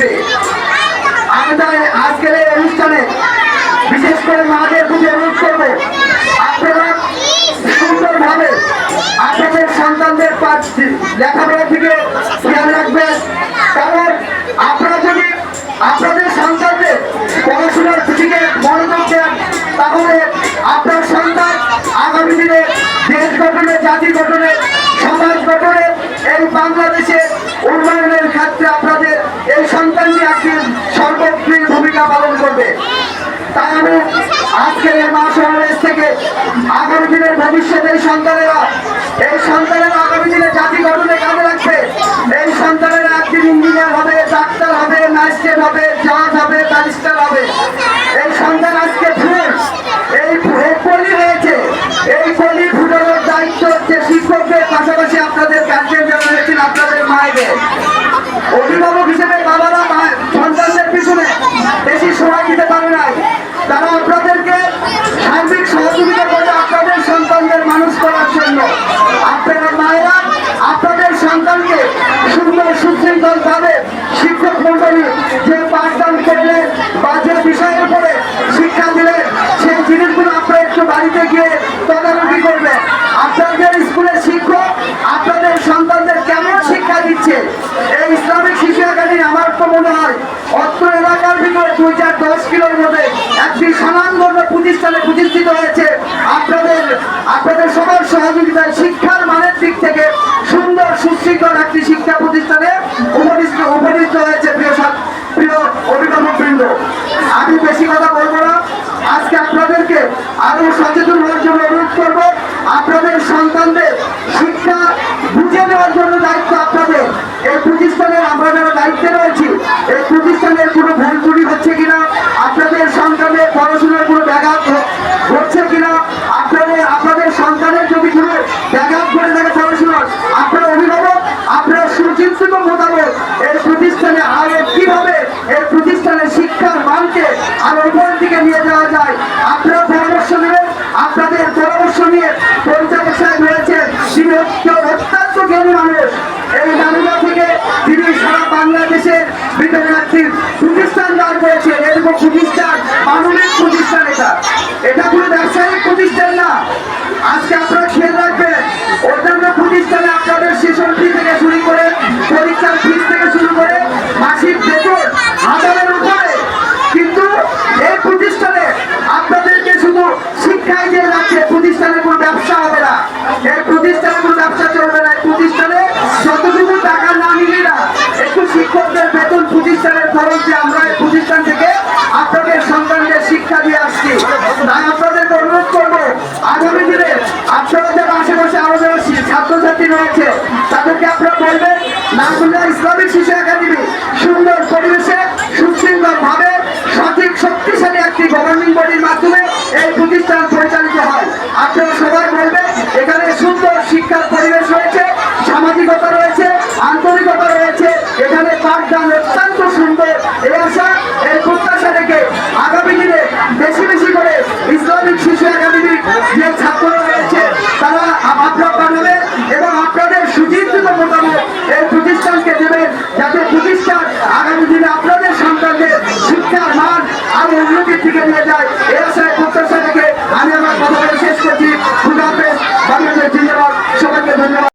রাখবে আমি আজকের এই অনুষ্ঠানে বিশেষ করে মাদের প্রতি অনুরোধ করব। আপনারা সুন্দরভাবে আপনাদের সন্তানদের লেখাপড়া থেকে খেয়াল রাখবেন। কারণ আপনারা যদি আপনাদের সন্তানদের পড়াশোনার দিকে মনোযোগ দেন, তাহলে আপনার সন্তান আগামী দিনে দেশ গঠনে, জাতি গঠনে, সমাজ গঠনে এই বাংলাদেশের উন্নয়নের তাই আজকের এই মা সমাবেশ থেকে আগামী দিনের ভবিষ্যতের সন্তানেরা, এই সন্তানেরা আগামী দিনে জাতি গঠনে কাজে লাগবে। এই সন্তানেরা একদিন ইঞ্জিনিয়ার হবে, ডাক্তার হবে ম্যাজিস্ট্রেট হবে, জাজ হবে, ব্যারিস্টার হবে। এই সন্তান আজকে ফুল এই এই কলি হয়েছে এই কলি ফুটানোর দায়িত্ব হচ্ছে শিক্ষকদের, পাশাপাশি আপনাদের গার্জেন যারা রয়েছেন, আপনাদের মায়েদের। অভিভাবক হিসেবে বাবারা মা- সন্তানদের পিছনে বেশি সময় দিতে পারে নাই তারা আপনাদেরকে সার্বিক সহযোগিতা করে আপনাদের সন্তানদের মানুষ করার জন্য আপনারা মায়েরা আপনাদের সন্তানকে সুন্দর ভাবে শিক্ষক মন্ডলী যে পাঠদান করলে বা বিষয়ের উপরে শিক্ষা দিলে সেই জিনিসগুলো আপনারা একটু বাড়িতে গিয়ে তদারকি করবেন আপনাদের স্কুলের শিক্ষক, আপনাদের সন্তানদের কেমন শিক্ষা দিচ্ছে? এই ইসলামিক শিশু একাডেমি আমার তো মনে হয় অত্র এলাকার ভিতরে দুই চার দশ কিলোর মধ্যে একটি স্বনামধন্য প্রতিষ্ঠানে প্রতিষ্ঠিত হয়েছে আপনাদের আপনাদের সবার সহযোগিতায় শিক্ষার মানের দিক থেকে সুন্দর সুশৃঙ্খল একটি শিক্ষা প্রতিষ্ঠানে উপনিষ্ঠ উপনীত হয়েছে প্রিয় ছাত্র- প্রিয় অভিভাবক বৃন্দ আমি বেশি কথা বলব না আজকে আপনাদেরকে আরও সচেতন হওয়ার জন্য অনুরোধ করব, আপনাদের সন্তানদের শিক্ষা বুঝে নেওয়ার জন্য দায়িত্ব আপনাদের। এই প্রতিষ্ঠানের আমরা যারা দায়িত্বে রয়েছি, এই প্রতিষ্ঠানের কোনো ভুল ত্রুটি হচ্ছে কিনা, আপনাদের সন্তানের পড়াশোনার কোনো ব্যাঘাত হচ্ছে কিনা, আপনাদের আপনাদের সন্তানের যদি কোনো ব্যাঘাত করে থাকে পড়াশোনার, আপনার অভিভাবক, আপনার সুচিন্তিত মোতাবেক এই প্রতিষ্ঠানে আরও কীভাবে এই প্রতিষ্ঠানের শিক্ষার মানকে আরও উপরের দিকে নিয়ে যাওয়া যায়, আপনারা পরামর্শ নেবেন আপনাদের পরামর্শ নিয়ে পঞ্চায়েত সাহেব হয়েছেন তিনি অত্য- অত্যন্ত জ্ঞানী মানুষ। এই মানুষা থেকে তিনি সারা বাংলাদেশের বিদ্যার্থীর প্রতিষ্ঠান দাঁড় করেছেন এরকম প্রতিষ্ঠান মানবিক প্রতিষ্ঠান এটা। এটা কোনো ব্যবসায়িক প্রতিষ্ঠান না। আজকে আপনারা খেয়াল রাখবেন অন্যান্য যতটুকু টাকা না নিলে না, একটু শিক্ষকদের বেতন প্রতিষ্ঠানের খরচ দিয়ে আমরা এই প্রতিষ্ঠান থেকে আপনাদের সন্তানদের শিক্ষা দিয়ে আসছি। তাই আপনাদেরকে অনুরোধ করব, আগামী দিনে আপনারা যারা আশেপাশে আরও যারা ছাত্রছাত্রী রয়েছে, তাদেরকে আপনারা বলবেন নাকুল্লা ইসলামিক শিশু একাডেমি সুন্দর পরিবেশে সুশৃঙ্খল সঠিক, শক্তিশালী একটি গভর্নিং বডির মাধ্যমে এই প্রতিষ্ঠান পরিচালিত হয়। আপনারা সবাই বলবেন, এখানে সুন্দর শিক্ষার পরিবেশ রয়েছে এই আশা, এই প্রত্যাশা রেখে আগামী দিনে বেশি বেশি করে ইসলামিক শিশু একাডেমির যে ছাত্ররা রয়েছে, তারা আপনার পাঠাবে এবং আপনাদের সুচিন্তিত মোতাবেক এই প্রতিষ্ঠানকে দেবেন যাতে প্রতিষ্ঠান আগামী দিনে আপনাদের সন্তানদের শিক্ষার মান আরও উন্নতির দিকে নিয়ে যায়। এই আশায় প্রত্যাশা রেখে আমি আমার কথা শেষ করছি। খুদাফেজ বাংলাদেশ জিন্দাবাদ। সবাইকে ধন্যবাদ।